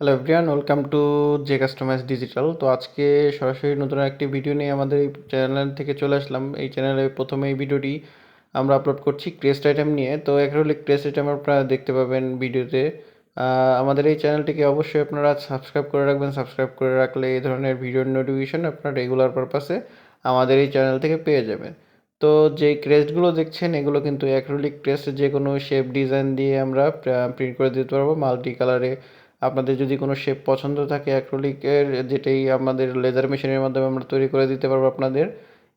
Hello everyone welcome to J customize digital তো আজকে সরাসরি নতুন একটি ভিডিও নিয়ে আমাদের এই চ্যানেল থেকে চলে আসলাম। এই চ্যানেলে প্রথমে এই ভিডিওটি আমরা আপলোড করছি ক্রেস্ট আইটেম নিয়ে। তো অ্যাক্রোলিক ক্রেস্ট আইটেম আপনারা দেখতে পাবেন ভিডিওতে আমাদের এই চ্যানেলটিকে অবশ্যই আপনারা সাবস্ক্রাইব করে রাখবেন। সাবস্ক্রাইব করে রাখলে এই ধরনের ভিডিওর নোটিফিকেশন আপনার রেগুলার পারপাসে আমাদের এই চ্যানেল থেকে পেয়ে যাবেন। তো যে ক্রেস্টগুলো দেখছেন, এগুলো কিন্তু অ্যাক্রোলিক ক্রেস্ট যে কোনো শেপ ডিজাইন দিয়ে আমরা প্রিন্ট করে দিতে পারব। মাল্টি কালারে আপনাদের যদি কোনো শেপ পছন্দ থাকে অ্যাক্রোলিকের যেটাই আমাদের লেজার মেশিনের মাধ্যমে আমরা তৈরি করে দিতে পারব আপনাদের,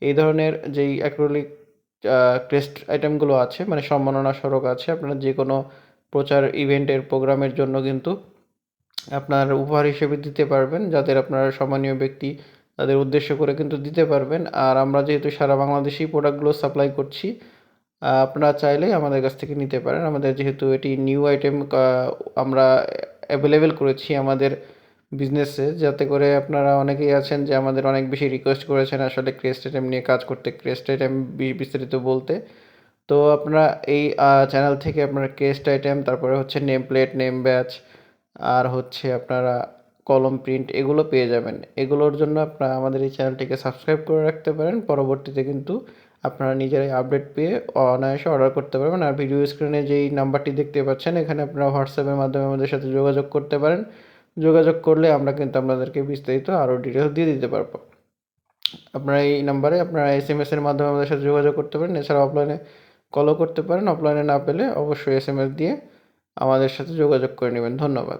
এই ধরনের যেই অ্যাক্রোলিক ক্রেস্ট আইটেমগুলো আছে মানে সম্মাননা স্মারক আছে, আপনারা যে কোনো প্রচার ইভেন্টের প্রোগ্রামের জন্য কিন্তু আপনার উপহার হিসেবে দিতে পারবেন, যাদের আপনার সম্মানীয় ব্যক্তি তাদের উদ্দেশ্য করে কিন্তু দিতে পারবেন। আর আমরা যেহেতু সারা বাংলাদেশি প্রোডাক্টগুলো সাপ্লাই করছি আপনারা চাইলেই আমাদের কাছ থেকে নিতে পারেন। আমাদের যেহেতু এটি নিউ আইটেম আমরা অ্যাভেলেবেল করেছি আমাদের বিজনেসে যাতে করে আপনারা অনেকেই আছেন যে আমাদের অনেক বেশি রিকোয়েস্ট করেছেন আসলে ক্রেস্ট আইটেম নিয়ে কাজ করতে ক্রেস্ট আইটেম বিস্তারিত বলতে। তো আপনারা এই চ্যানেল থেকে আপনারা ক্রেস্ট আইটেম তারপরে হচ্ছে নেম প্লেট নেম ব্যাচ আর হচ্ছে আপনারা কলম প্রিন্ট এগুলো পেয়ে যাবেন। এগুলোর জন্য আপনারা আমাদের এই চ্যানেলটিকে সাবস্ক্রাইব করে রাখতে পারেন। পরবর্তীতে কিন্তু আপনারা নিজেরাই আপডেট পেয়ে অনায়াসে অর্ডার করতে পারবেন। আর ভিডিও স্ক্রিনে যেই নাম্বারটি দেখতে পাচ্ছেন, এখানে আপনারা হোয়াটসঅ্যাপের মাধ্যমে আমাদের সাথে যোগাযোগ করতে পারেন। যোগাযোগ করলে আমরা কিন্তু আপনাদেরকে বিস্তারিত আরও ডিটেলস দিয়ে দিতে পারব। আপনারা এই নাম্বারে আপনারা এস এম এসের মাধ্যমে আমাদের সাথে যোগাযোগ করতে পারেন। এছাড়া অফলাইনে কলও করতে পারেন। অফলাইনে না পেলে অবশ্যই এস এম এস দিয়ে আমাদের সাথে যোগাযোগ করে নেবেন। ধন্যবাদ।